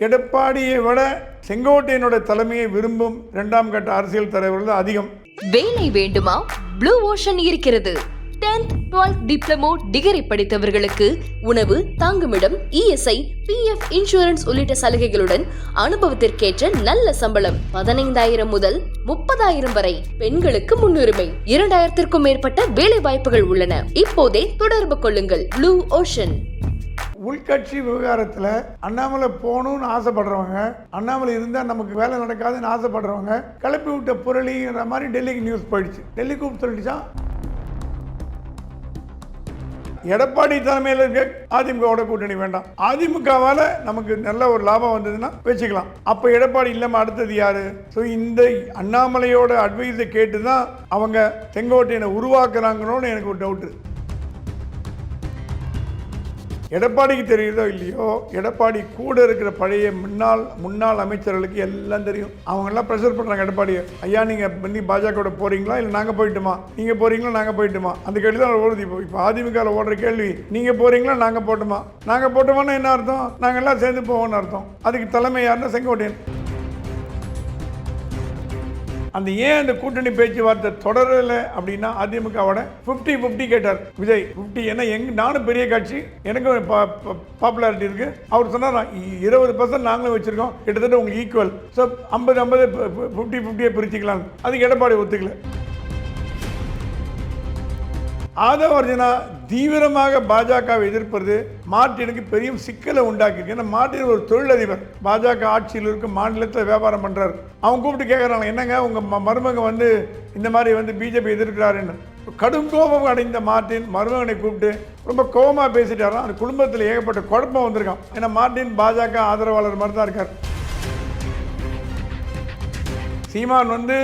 எடப்பாடியை விட செங்கோட்டையனோட தலைமையை விரும்பும் இரண்டாம் கட்ட அரசியல் தலைவர்கள் அதிகம். வேலை வேண்டுமா? ப்ளூ ஓஷன் இருக்கிறது. 10th 12th டிப்ளமோ டிகிரி படித்தவர்களுக்கு உணவு தங்குமிடம் இஎஸ்ஐ பிஎஃப் இன்சூரன்ஸ் உள்ளிட்ட சலுகைகளுடன் அனுபவத்திற்கேற்ற நல்ல சம்பளம் பதினைந்தாயிரம் முதல் முப்பதாயிரம் வரை பெண்களுக்கு முன்னுரிமை. இரண்டாயிரத்திற்கும் மேற்பட்ட வேலை வாய்ப்புகள் உள்ளன. இப்போதே தொடர்பு கொள்ளுங்கள். ப்ளூ ஓஷன் உள்கட்சி விவகாரத்தில் அண்ணாமலை போகணும்னு ஆசைப்படுறவங்க அண்ணாமலை இருந்தால் நமக்கு வேலை நடக்காதுன்னு ஆசைப்படுறவங்க கிளப்பி விட்ட புரளிங்கிற மாதிரி டெல்லிக்கு நியூஸ் போயிடுச்சு. டெல்லி கூப்பிட்டு சொல்லிச்சான் எடப்பாடி தலைமையில் இருக்க அதிமுகவோட கூட்டணி வேண்டாம். அதிமுகவால் நமக்கு நல்ல ஒரு லாபம் வந்ததுன்னா வச்சுக்கலாம். அப்போ எடப்பாடி இல்லாமல் அடுத்தது யாரு? ஸோ இந்த அண்ணாமலையோட அட்வைஸை கேட்டு தான் அவங்க செங்கோட்டையனை உருவாக்குறாங்கன்னு எனக்கு ஒரு டவுட்டு எடப்பாடிக்கு தெரியுதோ இல்லையோ எடப்பாடி கூட இருக்கிற பழைய முன்னாள் முன்னாள் அமைச்சர்களுக்கு எல்லாம் தெரியும். அவங்கெல்லாம் ப்ரெஷர் பண்ணுறாங்க எடப்பாடியை. ஐயா நீங்கள் பண்ணி பாஜகவோட போகிறீங்களா இல்லை நாங்கள் போயிட்டுமா? நீங்கள் போகிறீங்களா நாங்கள் போயிட்டுமா? அந்த கேள்வி தான் ஓடுது இப்போ. இப்போ அதிமுகவில் ஓடுற கேள்வி நீங்கள் போகிறீங்களா நாங்கள் போட்டுமா? நாங்கள் போட்டோமான்னு என்ன அர்த்தம்? நாங்கள் எல்லாம் சேர்ந்து போவோம்னு அர்த்தம். அதுக்கு தலைமை யாருன்னா செங்கோட்டையன். அந்த ஏன் அந்த கூட்டணி பேச்சுவார்த்தை தொடரலை அப்படின்னா அதிமுகவோட ஃபிஃப்டி ஃபிஃப்டி கேட்டார். விஜய் ஃபிஃப்டி ஏன்னா எங்க நானும் பெரிய கட்சி எனக்கும் பாப்புலாரிட்டி இருக்கு. அவர் சொன்னார் இருபது பர்சன்ட் நாங்களும் வச்சிருக்கோம். கிட்டத்தட்ட உங்களுக்கு ஈக்குவல் ஸோ ஐம்பது ஐம்பது ஃபிஃப்டி ஃபிஃப்டியை பிரிச்சுக்கலாம் அதுக்கு எடப்பாடி ஒத்துக்கல. ஆதவர்ஜனா தீவிரமாக பாஜகவை எதிர்ப்பது மார்ட்டினுக்கு பெரிய சிக்கலை உண்டாக்கிருக்கு ஏன்னா மார்ட்டின் ஒரு தொழிலதிபர். பாஜக ஆட்சியில் இருக்கும் மாநிலத்தில் வியாபாரம் பண்ணுறாரு அவங்க கூப்பிட்டு கேட்குறாங்க என்னங்க உங்கள் மருமக வந்து இந்த மாதிரி வந்து பிஜேபி எதிர்க்கிறாருன்னு. கடும் கோபம் அடைந்த மார்ட்டின் மருமகனை கூப்பிட்டு ரொம்ப கோபமாக பேசிட்டாராம். அந்த குடும்பத்தில் ஏகப்பட்ட குழப்பம் வந்திருக்கான் ஏன்னா மார்ட்டின் பாஜக ஆதரவாளர் மாதிரி தான் இருக்கார். சீமான் வந்து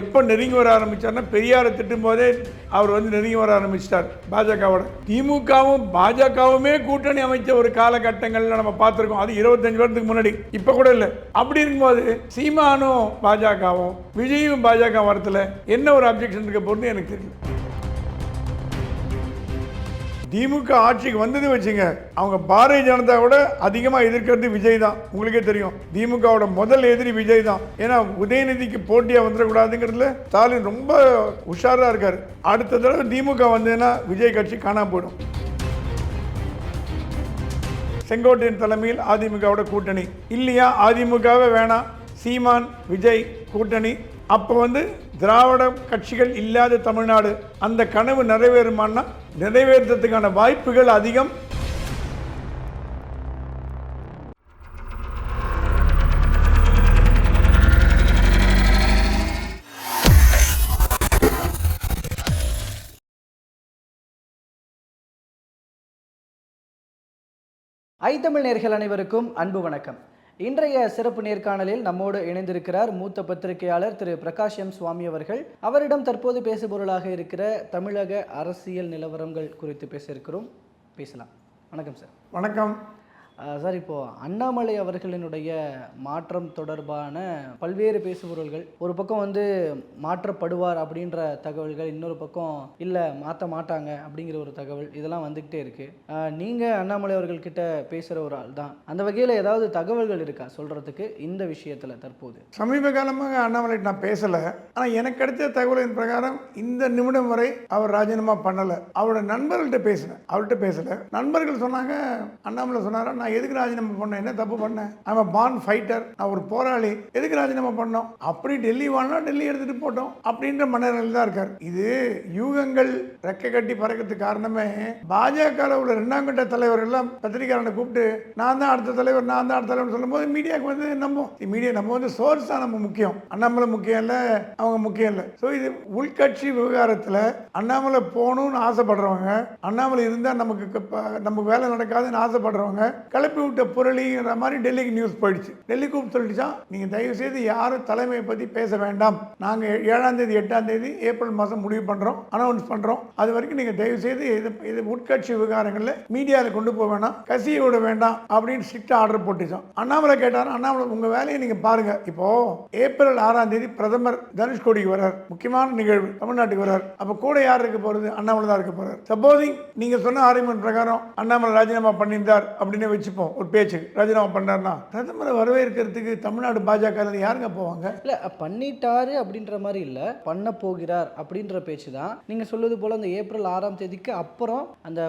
எப்போ நெருங்கி வர ஆரம்பித்தார்னா பெரியாரை திட்டும் போதே அவர் வந்து நெருங்கி வர ஆரம்பிச்சிட்டார். பாஜகவோட. திமுகவும் பாஜகவுமே கூட்டணி அமைச்ச ஒரு காலகட்டங்கள்ல நம்ம பார்த்துருக்கோம். அது இருபத்தஞ்சு வருடத்துக்கு முன்னாடி. இப்போ கூட இல்லை. அப்படி இருக்கும்போது சீமானும் பாஜகவும் விஜயும் பாஜக வரத்துல என்ன ஒரு அப்ஜெக்ஷன் இருக்க போறது எனக்கு தெரியல திமுக ஆட்சிக்கு வந்தது வச்சுங்க அவங்க பாரதிய ஜனதாவோட அதிகமாக எதிர்க்கிறது விஜய் தான். உங்களுக்கே தெரியும். திமுகவோட முதல் எதிரி விஜய் தான். ஏன்னா உதயநிதிக்கு போட்டியாக வந்துடக்கூடாதுங்கிறதுல ஸ்டாலின் ரொம்ப உஷாராக இருக்கார். அடுத்த தடவை திமுக வந்ததுன்னா விஜய் கட்சி காணாம போயிடும். செங்கோட்டையன் தலைமையில் அதிமுகவோட கூட்டணி. இல்லையா அதிமுகவே வேணாம். சீமான் விஜய் கூட்டணி. அப்போ வந்து திராவிட கட்சிகள் இல்லாத தமிழ்நாடு. அந்த கனவு நிறைவேறுமான்னா நிறைவேற்றத்துக்கான வாய்ப்புகள் அதிகம். ஐத்தமிழ் நேர்கள் அனைவருக்கும் அன்பு வணக்கம். இன்றைய சிறப்பு நேர்காணலில் நம்மோடு இணைந்திருக்கிறார் மூத்த பத்திரிகையாளர் திரு பிரகாஷ் எம் சுவாமி அவர்கள். அவரிடம் தற்போது பேசுபொருளாக இருக்கிற தமிழக அரசியல் நிலவரங்கள் குறித்து பேச இருக்கிறோம் பேசலாம். வணக்கம் சார். வணக்கம். சார் இப்போது அண்ணாமலை அவர்களினுடைய மாற்றம் தொடர்பான பல்வேறு பேசுபொருள்கள் ஒரு பக்கம் வந்து மாற்றப்படுவார் அப்படின்ற தகவல்கள் இன்னொரு பக்கம் இல்லை மாற்ற மாட்டாங்க அப்படிங்கிற ஒரு தகவல் இதெல்லாம் வந்துக்கிட்டே இருக்கு. நீங்கள் அண்ணாமலை அவர்கள்கிட்ட பேசுகிற ஒரு ஆள் தான். அந்த வகையில் ஏதாவது தகவல்கள் இருக்கா சொல்கிறதுக்கு இந்த விஷயத்தில் தற்போது? சமீப காலமாக அண்ணாமலை நான் பேசலை. ஆனால் எனக்கு கிடைச்ச தகவலின் பிரகாரம் இந்த நிமிடம் வரை அவர் ராஜினாமா பண்ணலை. அவரோட நண்பர்கள்ட்ட பேசினேன். அவர்கிட்ட பேசலை. நண்பர்கள் சொன்னாங்க அண்ணாமலை சொன்னாரா நான் எதுக்கு ராஜினாமா பண்ணேன் என்ன தப்பு பண்ணேன் அவன் பான் ஃபைட்டர் நான் ஒரு போராளி. எதுக்கு ராஜினாமா பண்ணோம்? அப்படி டெல்லி வாங்கினா டெல்லி எடுத்துட்டு போட்டோம் அப்படின்ற மன்னர்கள் தான் இருக்கார். இது யூகங்கள் ரெக்கை கட்டி பறக்கிறதுக்கு காரணமே பாஜக உள்ள இரண்டாம் கட்ட தலைவர் எல்லாம் பத்திரிகையாளனை கூப்பிட்டு நான் தான் அடுத்த தலைவர் நான் தான் அடுத்த தலைவர் சொல்லும்போது மீடியாவுக்கு வந்து நம்பும் மீடியா நம்ம வந்து சோர்ஸ் தான் நம்ம முக்கியம். அண்ணாமலை முக்கியம் இல்லை அவங்க முக்கியம் இல்லை. ஸோ இது உள்கட்சி விவகாரத்தில் அண்ணாமலை போகணும்னு ஆசைப்படுறவங்க அண்ணாமலை இருந்தால் நமக்கு க- நமக்கு வேலை நடக்காதுன்னு ஆசைப்படுறவங்க கிளப்பி விட்ட புரளிங்கிற மாதிரி டெல்லிக்கு நியூஸ் போயிடுச்சு. டெல்லி கூப்பிட்டு சொல்லிடுச்சான் நீங்கள் தயவு செய்து யாரும் தலைமையை பற்றி பேச வேண்டாம். நாங்கள் ஏழாம் தேதி எட்டாம் தேதி ஏப்ரல் மாதம் முடிவு பண்ணுறோம் அனௌன்ஸ் பண்ணுறோம் அது வரைக்கும் நீங்கள் தயவு செய்து இது இது உட்கட்சி விவகாரங்களில் மீடியாவில் கொண்டு போக வேண்டாம் கசிய விட வேண்டாம் அப்படின்னு ஸ்ட்ரிக்டாக ஆர்டர் போட்டுச்சோம். அண்ணாமலை கேட்டார் அண்ணாமலை உங்கள் வேலையை நீங்கள் பாருங்கள் இப்போ ஏப்ரல் ஆறாம் தேதி பிரதமர் தனுஷ்கோடிக்கு வரார் முக்கியமான நிகழ்வு தமிழ்நாட்டுக்கு வரார் அப்போ கூட யார் இருக்க போகிறது அண்ணாமலை தான் இருக்க போகிறார் சப்போஸிங் நீங்கள் சொன்ன ஆர்குமெண்ட் பிரகாரம் அண்ணாமலை ராஜினாமா பண்ணியிருந்தார் அப்படின்னு வச்சு வச்சுப்போம் ஒரு பேச்சு. ராஜினாமா பண்ணாருன்னா பிரதமரை வரவேற்கிறதுக்கு தமிழ்நாடு பாஜக யாருங்க போவாங்க? இல்லை பண்ணிட்டாரு அப்படின்ற மாதிரி இல்லை. பண்ண போகிறார் அப்படின்ற பேச்சு தான். நீங்கள் சொல்வது போல் அந்த ஏப்ரல் ஆறாம் தேதிக்கு அப்புறம் அந்த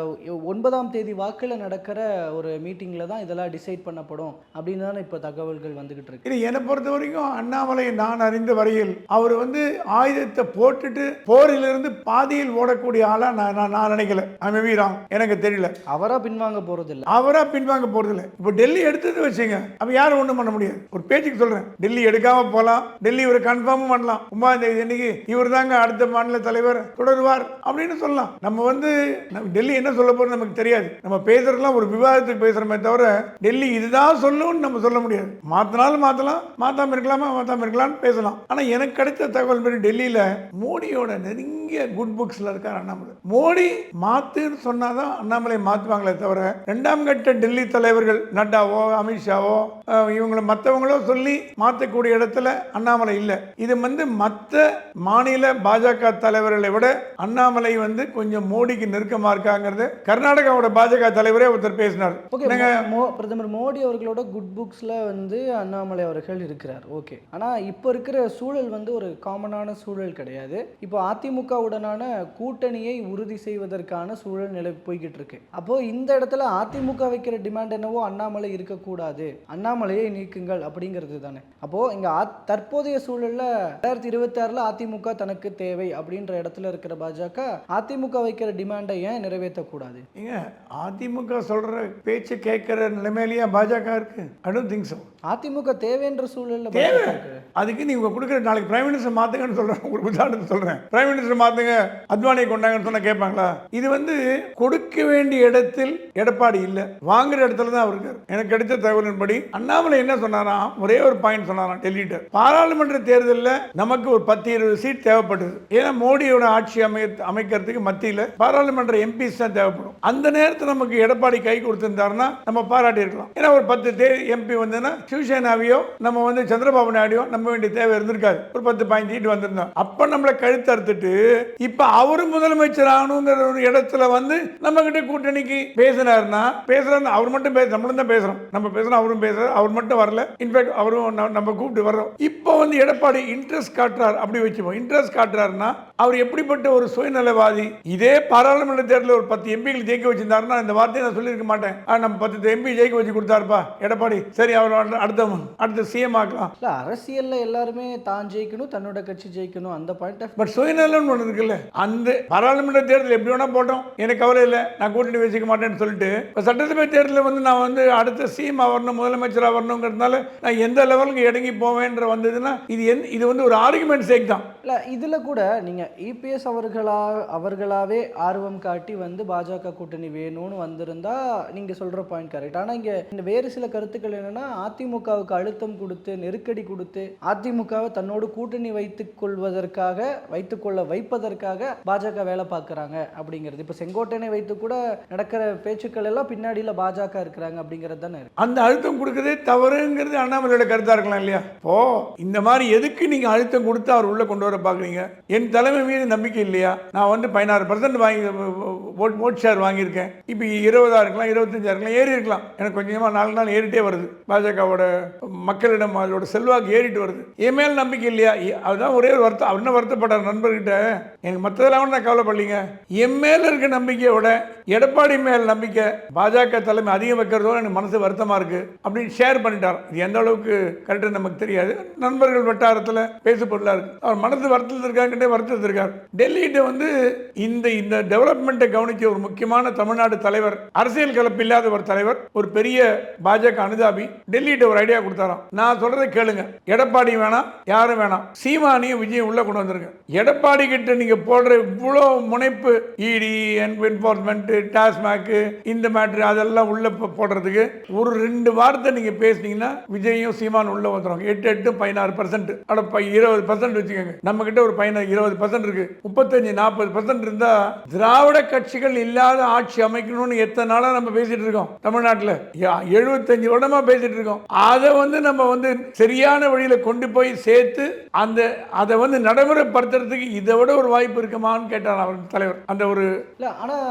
ஒன்பதாம் தேதி வாக்கில் நடக்கிற ஒரு மீட்டிங்கில் தான் இதெல்லாம் டிசைட் பண்ணப்படும் அப்படின்னு தானே இப்போ தகவல்கள் வந்துகிட்டு இருக்கு. இது என்னை பொறுத்த வரைக்கும் அண்ணாமலை நான் அறிந்த வரையில் அவர் வந்து ஆயுதத்தை போட்டுட்டு போரிலிருந்து பாதியில் ஓடக்கூடிய ஆளா நான் நான் நான் நினைக்கல. ஐம் வீராம் எனக்கு தெரியல. அவராக பின்வாங்க போகிறதில்ல அவரா பின்வாங்க போறதில்ல. இப்போ டெல்லி எடுத்தது வச்சுங்க. அப்ப யாரும் ஒன்றும் பண்ண முடியாது. ஒரு பேச்சுக்கு சொல்றேன். டெல்லி எடுக்காம போகலாம் டெல்லி ஒரு கன்ஃபார்மும் பண்ணலாம். ஒன்பதாம் தேதி இன்னைக்கு இவர் தாங்க அடுத்த மாநில தலைவர் தொடருவார் அப்படின்னு சொல்லலாம். நம்ம வந்து நம்ம டெல்லி என்ன சொல்ல போறது நமக்கு தெரியாது. நம்ம பேசுறதுலாம் ஒரு விவாதத்துக்கு பேசுறோமே தவிர டெல்லி இதுதான் சொல்லும்னு நம்ம சொல்ல முடியாது. மாத்தினாலும் மாத்தலாம் மாத்தாம இருக்கலாமா மாத்தாம இருக்கலாம்னு பேசலாம். ஆனா எனக்கு கிடைத்த தகவல் படி டெல்லியில மோடியோட நெருங்கிய குட் புக்ஸ்ல இருக்கார் அண்ணாமலை. மோடி மாத்துன்னு சொன்னாதான் அண்ணாமலை மாத்துவாங்களே தவிர ரெண்டாம் கட்ட டெல்லி தலைவர்கள் நட்டாவோ அமித்ஷாவோ இவங்கள மற்றவங்களோ சொல்லி மாற்றக்கூடிய இடத்துல அண்ணாமலை இல்லை. இது வந்து மற்ற மாநில பாஜக தலைவர்களை விட அண்ணாமலை வந்து கொஞ்சம் மோடிக்கு நெருக்கமா இருக்காங்கிறது கர்நாடகாவோட பாஜக தலைவரே ஒருத்தர் பேசினார். பிரதமர் மோடி அவர்களோட குட் புக்ஸில் வந்து அண்ணாமலை அவர்கள் இருக்கிறார். ஓகே. ஆனால் இப்போ இருக்கிற சூழல் வந்து ஒரு காமனான சூழல் கிடையாது. இப்போ அதிமுகவுடனான கூட்டணியை உறுதி செய்வதற்கான சூழல் நிலை போய்கிட்டு இருக்கு. அப்போ இந்த இடத்துல அதிமுக வைக்கிற டிமாண்ட் என்னவோ அண்ணாமலை இருக்கக்கூடாது. அண்ணாமலையை நீக்குங்கள் அப்படிங்கிறது தானே. அப்போ இங்க தற்போதைய சூழல்ல ரெண்டாயிரத்தி இருபத்தி ஆறுல அதிமுக தனக்கு தேவை அப்படின்ற இடத்துல இருக்கிற பாஜக அதிமுக வைக்கிற டிமாண்டை ஏன் நிறைவேற்றக்கூடாது? ஏங்க அதிமுக சொல்ற பேச்சு கேட்கிற நிலைமையிலேயே பாஜக இருக்கு. ஐ டோன்ட் திங்க் ஸோ அதிமுக தேவைன்ற சூழல்ல தேவை. அதுக்கு நீங்க கொடுக்குற நாளைக்கு பிரைம் மினிஸ்டர் மாத்துங்கன்னு சொல்றேன். ஒரு உதாரணத்தை சொல்றேன். பிரைம் மினிஸ்டர் மாத்துங்க அத்வானியை கொண்டாங்கன்னு சொன்னா கேட்பாங்களா? இது வந்து கொடுக்க வேண்டிய இடத்தில் எடப்பாடி இல்ல. வாங்குற இடத்துல தான் அவர் இருக்காரு. எனக்கு கிடைச்ச தகவலின்படி அண்ணாமலை என்ன சொன்னாராம் ஒரே ஒரு பாயிண்ட் சொன்னாராம் டெல்லிட்ட பாராளுமன்ற தேர்தலில் நமக்கு ஒரு பத்து இருபது சீட் தேவைப்படுது ஏன்னா மோடியோட ஆட்சி அமை அமைக்கிறதுக்கு மத்தியில் பாராளுமன்ற எம்பிஸ் தான் தேவைப்படும். அந்த நேரத்தில் நமக்கு எடப்பாடி கை கொடுத்திருந்தாருன்னா நம்ம பாராட்டி இருக்கலாம் ஏன்னா ஒரு பத்து தே எம்பி வந்ததுன்னா சிவசேனாவையோ நம்ம வந்து சந்திரபாபு நாயுடையோ நம்ப வேண்டிய தேவை இருந்திருக்காது. ஒரு பத்து பாயிண்ட் சீட் வந்திருந்தோம் அப்போ நம்மளை கழுத்து அறுத்துட்டு இப்போ அவரு முதலமைச்சர் ஆகணுங்கிற ஒரு இடத்துல வந்து நம்ம கிட்ட கூட்டணிக்கு பேசினாருன்னா பேசுறாரு அவர் மட்டும் பேச நம்மளும் தான் பேசுறோம். நம்ம பேசுறோம் அவரும் பேசுறோம் அவர் மட்டும் வரல. இன்ஃபேக்ட் அவரும் நம்ம கூப்பிட்டு வர்றோம். இப்போ வந்து எடப்பாடி இன்ட்ரெஸ்ட் காட்டுறார் அப்படி வச்சுப்போம். இன்ட்ரெஸ்ட் காட்டுறாருன்னா அவர் எப்படிப்பட்ட ஒரு சுயநலவாதி? இதே பாராளுமன்ற தேர்தலில் ஒரு பத்து எம்பிகள் ஜெயிக்க வச்சிருந்தாருன்னா இந்த வார்த்தையை நான் சொல்லியிருக்க மாட்டேன். நம்ம பத்து எம்பி ஜெயிக்க வச்சு கொடுத்தாருப்பா. எடப்பாடி சரி அவர் அடுத்த அடுத்த சிஎம் ஆக்கலாம். இல்ல அரசியல்ல எல்லாருமே தான் ஜெயிக்கணும் தன்னோட கட்சி ஜெயிக்கணும் அந்த பாயிண்ட் ஆஃப் பட் சுயநலம்னு ஒன்று இருக்குல்ல. அந்த பாராளுமன்ற தேர்தல் எப்படி வேணா போட்டோம். எனக்கு கவலை இல்லை. நான் கூட்டணி வச்சுக்க மாட்டேன்னு சொல்லிட்டு இப்போ சட்டசபை தேர்தலில் வந்து நான் வந்து அடுத்த சிஎம் வரணும் முதலமைச்சராக வரணுங்கிறதுனால நான் எந்த லெவலுக்கு இறங்கி போவேன்ற வந்ததுன்னா இது என் இது வந்து ஒரு ஆர்குமெண்ட் சேக் தான். இல்ல இதுல கூட நீங்க இபிஎஸ் அவர்களா அவர்களாவே ஆர்வம் காட்டி வந்து பாஜக கூட்டணி வேணும்னு வந்திருந்தா நீங்க சொல்ற பாயிண்ட் கரெக்ட் ஆனா இங்க இந்த வேறு சில கருத்துக்கள் என்னன்னா அதிமுகவுக்கு அழுத்தம் கொடுத்து நெருக்கடி கொடுத்து அதிமுகவை தன்னோடு கூட்டணி வைத்துக் கொள்வதற்காக வைத்துக்கொள்ள வைப்பதற்காக பாஜக வேலை பார்க்கறாங்க அப்படிங்கிறது. இப்ப செங்கோட்டையனை வைத்து கூட நடக்கிற பேச்சுக்கள் எல்லாம் பின்னாடியில பாஜக இருக்கிறாங்க அப்படிங்கிறது தானே. அந்த அழுத்தம் கொடுக்கறதே தவறுங்கிறது அண்ணாமலையோட கருத்தா இருக்கலாம் இல்லையா? ஓ இந்த மாதிரி எதுக்கு நீங்கள் அழுத்தம் கொடுத்து அவர் உள்ளே கொண்டு வர பார்க்குறீங்க? என் தலைமை மீது நம்பிக்கை இல்லையா? நான் வந்து பதினாறு பர்சன்ட் வாங்கி ஓட் ஓட் ஷேர் வாங்கியிருக்கேன். இப்போ இருபதாக இருக்கலாம் இருபத்தஞ்சாக இருக்கலாம் ஏறி இருக்கலாம். எனக்கு கொஞ்சமாக நாலு நாள் ஏறிட்டே வருது. பாஜகவோட மக்களிடம் அதோட செல்வாக்கு ஏறிட்டு வருது. என் மேல் நம்பிக்கை இல்லையா? அதுதான் ஒரே ஒரு வருத்தம். அவர் என்ன வருத்தப்பட்டார் நண்பர்கிட்ட? எனக்கு மற்றதெல்லாம் கூட நான் கவலைப்படலீங்க. என் மேல் இருக்க நம்பிக்கையோட எடப்பாடி மேல் நம்பிக்கை பாஜக தலைமை அதிகம் வைக்கிறதோட எனக்கு மனசு வருத்தமாக இருக்குது அப்படின்னு ஷேர் பண்ணிட்டார். இது எந்த அளவுக்கு கரெக்டாக நமக்கு தெரியாது. நண்பர்கள் வட்டாரத்தில் பேசு பொருளா அவர் மனது வருத்தத்தில் இருக்காங்கிட்டே வருத்தத்தில் இருக்கார் டெல்லிகிட்ட வந்து இந்த இந்த டெவலப்மெண்ட்டை கவனிச்ச ஒரு முக்கியமான தமிழ்நாடு தலைவர் அரசியல் கலப்பு இல்லாத ஒரு தலைவர் ஒரு பெரிய பாஜக அனுதாபி டெல்லிகிட்ட ஒரு ஐடியா கொடுத்தாராம். நான் சொல்றதை கேளுங்க. எடப்பாடி வேணாம் யாரும் வேணாம். சீமானியும் விஜயம் உள்ள கொண்டு வந்திருங்க எடப்பாடி கிட்ட நீங்க போடுற இவ்வளோ முனைப்பு இடி என்போர்ஸ்மெண்ட் டாஸ்மாக் இந்த மேட்ரு அதெல்லாம் உள்ள போடுறதுக்கு ஒரு ரெண்டு வார்த்தை நீங்க பேசுனீங்கன்னா விஜயும் சீமான் உள்ள வந்துடும் எட்டு எட்டு பதினாறு பர்சன்ட் அட இருபது பர்சன்ட் வச்சுக்கோங்க. நம்ம கிட்ட ஒரு பதினாறு இருபது பர்சன்ட் இருக்கு. முப்பத்தஞ்சு நாற்பது பர்சன்ட் இருந்தா திராவிட கட்சிகள் இல்லாத ஆட்சி அமைக்கணும்னு எத்தனை நாளா நம்ம பேசிட்டு இருக்கோம் தமிழ்நாட்டில். எழுபத்தஞ்சு வருடமா பேசிட்டு இருக்கோம். அதை வந்து நம்ம வந்து சரியான வழியில கொண்டு போய் சேர்த்து அந்த அதை வந்து நடைமுறைப்படுத்துறதுக்கு இதை விட ஒரு வாய்ப்பு இருக்குமான்னு கேட்டார் அவர் தலைவர் அந்த ஒரு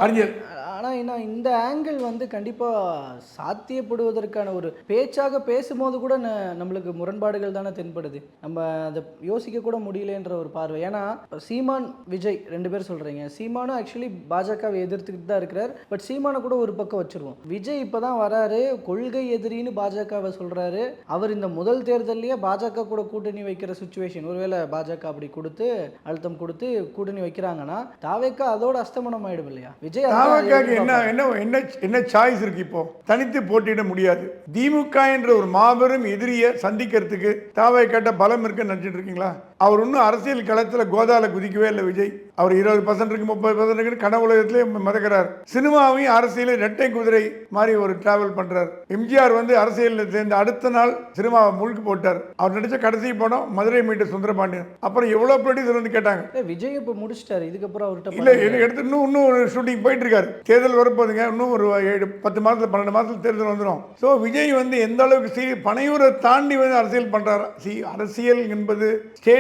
அறிஞர். ஆனால் என்ன இந்த ஆங்கிள் வந்து கண்டிப்பாக சாத்தியப்படுவதற்கான ஒரு பேச்சாக பேசும்போது கூட நம்மளுக்கு முரண்பாடுகள் தானே தென்படுது. நம்ம அதை யோசிக்க கூட முடியலன்ற ஒரு பார்வை. ஏன்னா சீமான் விஜய் ரெண்டு பேர் சொல்கிறீங்க சீமானும் ஆக்சுவலி பாஜகவை எதிர்த்துக்கிட்டு தான் இருக்கிறார். பட் சீமானை கூட ஒரு பக்கம் வச்சிருவோம். விஜய் இப்போ தான் வராரு. கொள்கை எதிரின்னு பாஜகவை சொல்கிறாரு அவர் இந்த முதல் தேர்தல்லையே பாஜக கூட கூட்டணி வைக்கிற சுச்சுவேஷன் ஒருவேளை பாஜக அப்படி கொடுத்து அழுத்தம் கொடுத்து கூட்டணி வைக்கிறாங்கன்னா தாவேக்கா அதோட அஸ்தமனம் ஆயிடும் இல்லையா? விஜய் தாவக்காக்கு. என்ன என்ன என்ன சாய்ஸ் இருக்கு இப்போ? தனித்து போட்டியிட முடியாது. திமுக என்ற ஒரு மாபெரும் எதிரியை சந்திக்கிறதுக்கு தாவை கேட்ட பலம் இருக்குன்னு நினச்சிட்டு இருக்கீங்களா? அவர் இன்னும் அரசியல் களத்தில் கோதால குதிக்கவே இல்லை விஜய். அவர் இருபது பர்சன்ட் இருக்கு முப்பது பர்சன்ட் இருக்கு கனவுலகத்திலே மிதக்கிறார். சினிமாவையும் அரசியலில் ரெட்டை குதிரை மாதிரி ஒரு டிராவல் பண்றார். எம்ஜிஆர் வந்து அரசியலில் சேர்ந்த அடுத்த நாள் சினிமாவை முழுக்கு போட்டார். அவர் நடிச்ச கடைசி படம் மதுரை மீட்டு சுந்தரபாண்டியன். அப்புறம் எவ்வளோ ப்ரொடியூசர் வந்து கேட்டாங்க. விஜய் இப்போ முடிச்சிட்டாரு. இதுக்கப்புறம் அவர்கிட்ட இல்ல எடுத்து இன்னும் இன்னும் ஒரு ஷூட்டிங் போயிட்டு இருக்காரு. தேர்தல் வரப்போகுதுங்க. இன்னும் ஒரு ஏழு பத்து மாதத்துல பன்னெண்டு மாதத்துல தேர்தல் வந்துடும் ஸோ விஜய் வந்து எந்த அளவுக்கு சீ பனையூரை தாண்டி வந்து அரசியல் பண்றாரு? சி அரசியல் என்பது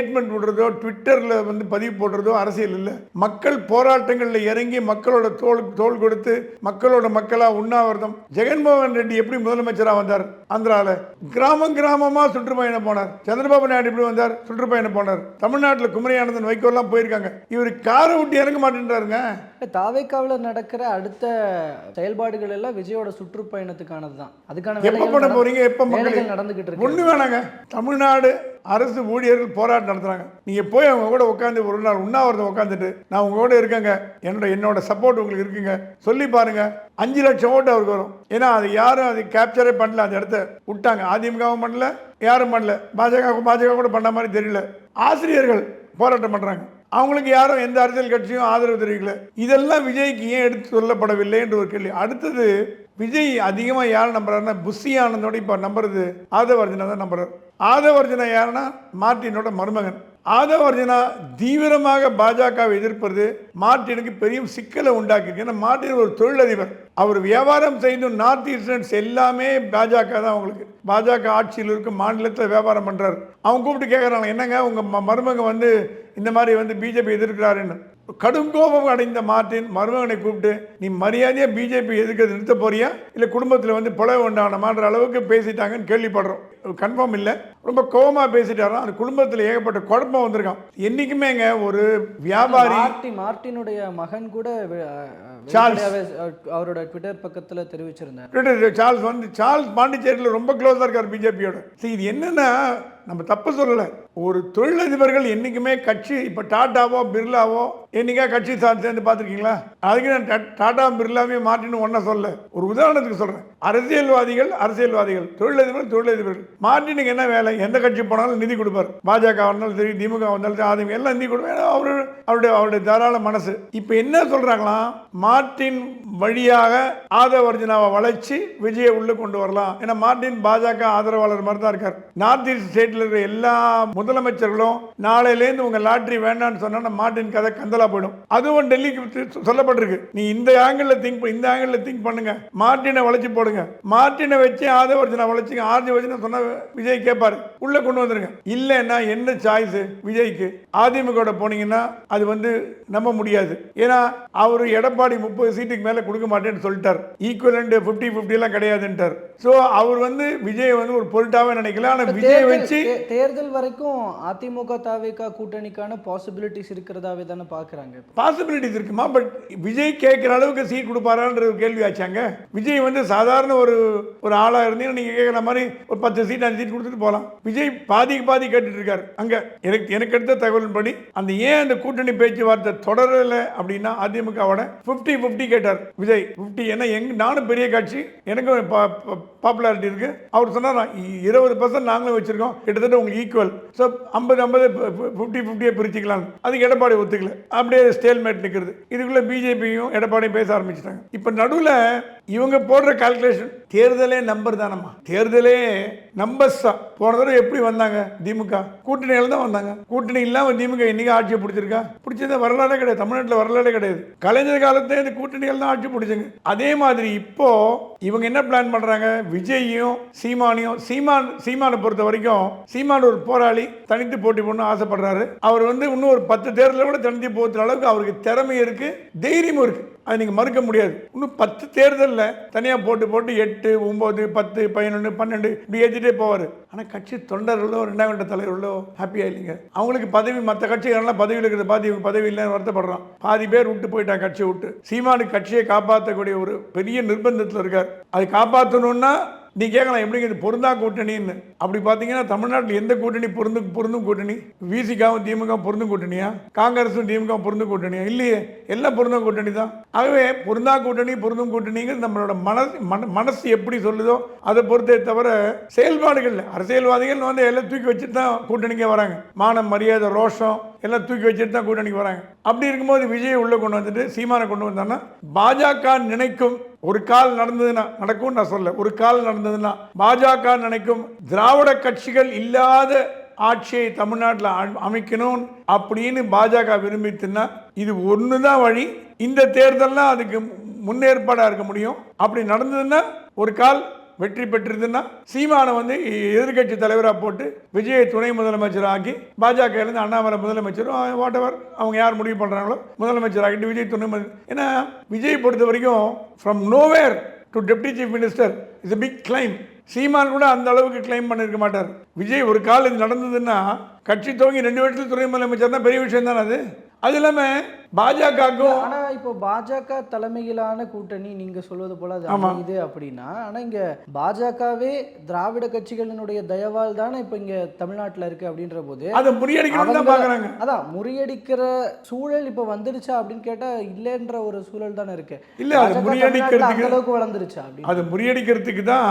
ஸ்டேட்மெண்ட் விடுறதோ ட்விட்டரில் வந்து பதிவு போடுறதோ அரசியல் இல்லை. மக்கள் போராட்டங்களில் இறங்கி மக்களோட தோல் தோல் கொடுத்து மக்களோட மக்களாக உண்ணாவிரதம். ஜெகன்மோகன் ரெட்டி எப்படி முதலமைச்சராக வந்தார்? ஆந்திராவில் கிராமம் கிராமமாக சுற்றுப்பயணம் போனார். சந்திரபாபு நாயுடு எப்படி வந்தார்? சுற்றுப்பயணம் போனார். தமிழ்நாட்டில் குமரி ஆனந்தன் வைகோலாம் போயிருக்காங்க. இவர் காரை விட்டு இறங்க மாட்டேன்றாருங்க. தாவேக்காவில் நடக்கிற அடுத்த செயல்பாடுகள் எல்லாம் விஜயோட சுற்றுப்பயணத்துக்கானது தான் அதுக்கான எப்ப பண்ண போறீங்க? எப்ப மக்கள்? நடந்துகிட்டு இருக்கு. ஒண்ணு வேணாங்க. தமிழ்நாடு அரசு ஊழியர்கள் போராட்டம் நடத்துறாங்க. நீங்க போய் அவங்க கூட உட்காந்து ஒரு நாள் உண்ணாவிரதம் உட்காந்துட்டு நான் உங்க கூட இருக்கேங்க. என்னோட என்னோட சப்போர்ட் உங்களுக்கு இருக்குங்க. சொல்லி பாருங்க. அஞ்சு லட்சம் ஓட்டு அவருக்கு வரும். ஏன்னா அது யாரும் அது கேப்சரே பண்ணல. அந்த இடத்த விட்டாங்க. அதிமுகவும் பண்ணல யாரும் பண்ணல. பாஜக பாஜக கூட பண்ண மாதிரி தெரியல. ஆசிரியர்கள் போராட்டம் பண்றாங்க. அவங்களுக்கு யாரும் எந்த அரசியல் கட்சியும் ஆதரவு தெரிவிக்கல. இதெல்லாம் விஜய்க்கு ஏன் எடுத்து சொல்லப்படவில்லை என்று ஒரு கேள்வி. அடுத்தது விஜய் அதிகமாக யார் நம்புறாருன்னா புஷி ஆனந்தோட இப்போ நம்புறது ஆதவர்ஜனா தான் நம்புறாரு. ஆதவர்ஜனா யாருன்னா மார்ட்டினோட மருமகன். ஆதவர்ஜனா தீவிரமாக பாஜகவை எதிர்ப்பது மார்டினுக்கு பெரிய சிக்கலை உண்டாக்கிருக்கு ஏன்னா மார்டின் ஒரு தொழிலதிபர். அவர் வியாபாரம் செய்தும் நார்த் ஈஸ்டர்ன்ஸ் எல்லாமே பாஜக தான் அவங்களுக்கு. பாஜக ஆட்சியில் இருக்கும் மாநிலத்தில் வியாபாரம் பண்ணுறாரு அவங்க கூப்பிட்டு கேட்குறாங்க என்னங்க உங்கள் ம- மருமக வந்து இந்த மாதிரி வந்து பிஜேபி எதிர்க்கிறாருன்னு. கடும் கோபம் அடைந்த மார்டின் மருமகனை கூப்பிட்டு நீ மரியாதையாக பிஜேபி எதிர்க்கிறது நிறுத்த போறியா? இல்லை குடும்பத்தில் வந்து புலவை உண்டானமான்ற அளவுக்கு பேசிட்டாங்கன்னு கேள்விப்படுறோம். கன்ஃபார்ம் இல்லை. ரொம்ப கோபமாக பேசிட்டாராம் அந்த குடும்பத்தில் ஏகப்பட்ட குழப்பம் வந்திருக்கான் என்றைக்குமேங்க ஒரு வியாபாரி மார்ட்டி மார்ட்டினுடைய மகன் கூட சார்ல்ஸ். அவரோட ட்விட்டர் பக்கத்துல தெரிவிச்சிருந்தார். ட்விட்டர் சார்ல்ஸ் வந்து சார்ல்ஸ் பாண்டிச்சேரியில் ரொம்ப க்ளோஸாக இருக்கார் பிஜேபியோட. சரி இது என்னன்னா நம்ம தப்பு சொல்லலை. ஒரு தொழிலதிபர்கள் என்றைக்குமே கட்சி இப்போ டாட்டாவோ பிர்லாவோ என்னைக்கா கட்சி சார் சேர்ந்து பார்த்துருக்கீங்களா? அதுக்கு நான் டா- டாடா பிர்லாவையும் மாட்டின்னு ஒன்றா சொல்ல ஒரு உதாரணத்துக்கு சொல்கிறேன் அரசியல்வாதிகள் அரசியல்வாதிகள் தொழிலதிபர்கள் தொழிலதிபர்கள். மார்ட்டினுக்கு என்ன வேலை? எந்த கட்சி போனாலும் நிதி கொடுப்பார். பாஜக வந்தாலும் சரி திமுக வந்தாலும் சரி அதிமுக எல்லாம் நிதி கொடுப்பார். அவர் அவரு அவருடைய அவருடைய தாராள மனசு. இப்போ என்ன சொல்கிறாங்களாம் மார்ட்டின் வழியாக ஆதவர்ஜனாவை வளைச்சு விஜயை உள்ளே கொண்டு வரலாம். ஏன்னா மார்ட்டின் பாஜக ஆதரவாளர் மாதிரி தான் இருக்கார். நார்த் ஈஸ்ட் ஸ்டேட்ல இருக்கிற எல்லா முதலமைச்சர்களும் நாளையிலேருந்து உங்க லாட்ரி வேண்டாம்னு சொன்னா மார்ட்டின் கதை கந்தலா போயிடும். அதுவும் டெல்லிக்கு சொல்லப்பட்டிருக்கு. நீ இந்த ஆங்கிள் திங்க் இந்த ஆங்கிள் திங்க் பண்ணுங்க. மார்ட்டினை வளைச்சு போடுங்க. மார்ட்டினை வச்சு ஆதவர்ஜனா வளைச்சுங்க. ஆதவர்ஜனா சொன்னா விஜய் கேட்பாரு உள்ள கொண்டு வந்துருங்க. இல்லைன்னா என்ன சாய்ஸ் விஜய்க்கு? அதிமுக போனீங்கன்னா அது வந்து நம்ப முடியாது. ஏன்னா அவர் எடப்பாடி முப்பது சீட்டுக்கு மேல கொடுக்க மாட்டேன்னு சொல்லிட்டார். ஈக்குவலண்ட் ஃபிஃப்டி ஃபிஃப்டிலாம் கிடையாதுன்ட்டார். ஸோ அவர் வந்து விஜய் வந்து ஒரு பொருட்டாவே நினைக்கல. ஆனா விஜய் வச்சு தேர்தல் வரைக்கும் அதிமுக தாவேக்கா கூட்டணிக்கான பாசிபிலிட்டிஸ் இருக்கிறதாவே தானே பாக்குறாங்க பாசிபிலிட்டிஸ் இருக்குமா? பட் விஜய் கேட்குற அளவுக்கு சீட் கொடுப்பாரான்ற ஒரு கேள்வி ஆச்சாங்க. விஜய் வந்து சாதாரண ஒரு ஒரு ஆளா இருந்தீங்கன்னா நீங்க கேட்குற மாதிரி ஒரு பத்து சீட் அஞ்சு சீட் கொடுத்துட்டு போகலாம் விஜய் பாதிக்கு பாதி கேட்டுட்டு இருக்காரு. அங்க எனக்கு எனக்கு எடுத்த தகவலின்படி அந்த ஏன் அந்த கூட்டணி பேச்சுவார்த்தை தொடரல அப்படின்னா அதிமுகவோட 50 50 கேட்டார் விஜய். 50 ஏன்னா எங்க நானும் பெரிய கட்சி எனக்கும் பாப்புலாரிட்டி இருக்கு. அவர் சொன்னார் இருபது பர்சன்ட் நாங்களும் வச்சிருக்கோம் கிட்டத்தட்ட உங்களுக்கு ஈக்குவல் ஸோ ஐம்பது ஐம்பது ஃபிஃப்டி ஃபிஃப்டியே பிரிச்சுக்கலாம். அதுக்கு எடப்பாடி ஒத்துக்கல. அப்படியே ஸ்டேல்மேட் நிற்கிறது இதுக்குள்ளே பிஜேபியும் எடப்பாடியும் பேச ஆரம்பிச்சிட்டாங்க. இப்போ நடுவில் இவங்க போடுற கால்குலேஷன் தேர்தலே நம்பர் தானம்மா. தேர்தலே நம்பர்ஸ் தான் போன தடவை எப்படி வந்தாங்க? திமுக. கூட்டணியில் தான் வந்தாங்க. கூட்டணி இல்லாமல் திமுக இன்னைக்கு ஆட்சியை பிடிச்சிருக்கா? பிடிச்சது வரலாறே கிடையாது. தமிழ்நாட்டில் வரலாறே கிடையாது. கலைஞர் காலத்துல இந்த கூட்டணியில் தான் ஆட்சி பிடிச்சிங்க. அதே மாதிரி இப்போ இவங்க என்ன பிளான் பண்ணுறாங்க விஜய்யும் சீமானையும் சீமான் சீமானை பொறுத்த வரைக்கும் சீமான் ஒரு போராளி தனித்து போட்டி போடணும்னு ஆசைப்படுறாரு. அவர் வந்து இன்னும் ஒரு பத்து தேர்தலில் கூட தனித்து போகிற அளவுக்கு அவருக்கு திறமை இருக்கு தைரியமும் இருக்கு. அதை நீங்கள் மறுக்க முடியாது. இன்னும் பத்து தேர்தலில் தனியாக போட்டு போட்டு எட்டு ஒம்பது பத்து பதினொன்று பன்னெண்டு இப்படி ஏற்றிட்டே போவார். ஆனால் கட்சி தொண்டர்களோ ரெண்டாம் கட்ட தலைவர்களோ ஹாப்பியாக இல்லைங்க அவங்களுக்கு பதவி மற்ற கட்சிகள்லாம் பதவியில் இருக்கிற பாதி இவங்க பதவி இல்லைன்னு வருத்தப்படுறான். பாதி பேர் விட்டு போயிட்டான் கட்சியை விட்டு. சீமானு கட்சியை காப்பாற்றக்கூடிய ஒரு பெரிய நிர்பந்தத்தில் இருக்கார். அதை காப்பாற்றணும்னா நீ கேட்கலாம் எப்படிங்க இது பொருந்தா கூட்டணின்னு? அப்படி பார்த்தீங்கன்னா தமிழ்நாட்டில் எந்த கூட்டணி பொருந்து பொருந்தும் கூட்டணி? விசிகாவும் திமுக பொருந்தும் கூட்டணியா? காங்கிரஸும் திமுக பொருந்தும் கூட்டணியா? இல்லையே எல்லாம் பொருந்தும் கூட்டணி தான். ஆகவே பொருந்தா கூட்டணி பொருந்தும் கூட்டணிங்கிறது நம்மளோட மனசு மன மனசு எப்படி சொல்லுதோ அதை பொறுத்தே தவிர செயல்பாடுகள் அரசியல்வாதிகள் வந்து எல்லாம் தூக்கி வச்சுட்டு தான் கூட்டணிக்கே வராங்க. மானம் மரியாதை ரோஷம் எல்லாம் தூக்கி வச்சுட்டு தான் கூட்டணிக்கு வராங்க. அப்படி இருக்கும்போது விஜய் உள்ளே கொண்டு வந்துட்டு சீமானை கொண்டு வந்தாங்கன்னா பாஜக நினைக்கும் ஒரு கால் நடந்ததுன்னா நடக்கும்னு நான் சொல்ல ஒரு கால் நடந்ததுன்னா பாஜக நினைக்கும் திராவிட கட்சிகள் இல்லாத ஆட்சியை தமிழ்நாட்டில் அமைக்கணும் அப்படின்னு பாஜக விரும்பித்துன்னா இது ஒன்று தான் வழி. இந்த தேர்தல்லாம் அதுக்கு முன்னேற்பாடாக இருக்க முடியும். அப்படி நடந்ததுன்னா ஒரு கால் வெற்றி பெற்றிருந்துன்னா சீமானை வந்து எதிர்க்கட்சி தலைவராக போட்டு விஜயை துணை முதலமைச்சர் ஆக்கி பாஜகலேருந்து அண்ணாமலை முதலமைச்சரும் வாட் எவர் அவங்க யார் முடிவு பண்ணுறாங்களோ முதலமைச்சர் ஆகிட்டு விஜய் துணை ஏன்னா விஜய் பொறுத்த வரைக்கும் from nowhere to deputy chief minister is a big claim Seeman கூட அந்த அளவுக்கு கிளைம் பண்ணிருக்க மாட்டார். விஜய் ஒரு கால் இது நடந்ததுன்னா கட்சி துவங்கி ரெண்டு வருஷத்துல துணை முதலமைச்சர்னா பெரிய விஷயம் தானே அது? அது இல்லாமல் பாஜகவுக்கும் ஆனா இப்போ பாஜக தலைமையிலான கூட்டணி நீங்க சொல்வது போல அது அமையுது அப்படின்னா ஆனா இங்க பாஜகவே திராவிட கட்சிகளினுடைய தயவால் தானே இப்ப இங்க தமிழ்நாட்டுல இருக்கு அப்படின்ற போது அதை அவங்க- பார்க்குறாங்க அதான் முறியடிக்கிற சூழல் இப்ப வந்துருச்சா அப்படின்னு கேட்டா இல்லைன்ற ஒரு சூழல் தானே இருக்கு. இல்ல, அது முறியடிக்கிறதுக்கு- அளவுக்கு வளர்ந்துருச்சா அப்படின்னு. அதை முறியடிக்கிறதுக்கு தான்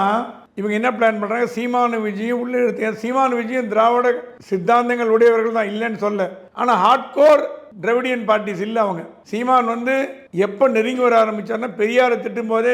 இவங்க என்ன பிளான் பண்ணுறாங்க சீமானு விஜயம் உள்ளே எடுத்து சீமானு விஜயம் திராவிட சித்தாந்தங்கள் உடையவர்கள் தான் இல்லைன்னு சொல்ல. ஆனால் ஹார்ட்கோர் திராவிடியன் பார்ட்டிஸ் இல்லை அவங்க. சீமான் வந்து எப்போ நெருங்கி வர ஆரம்பிச்சார்னா பெரியாரை திட்டும் போதே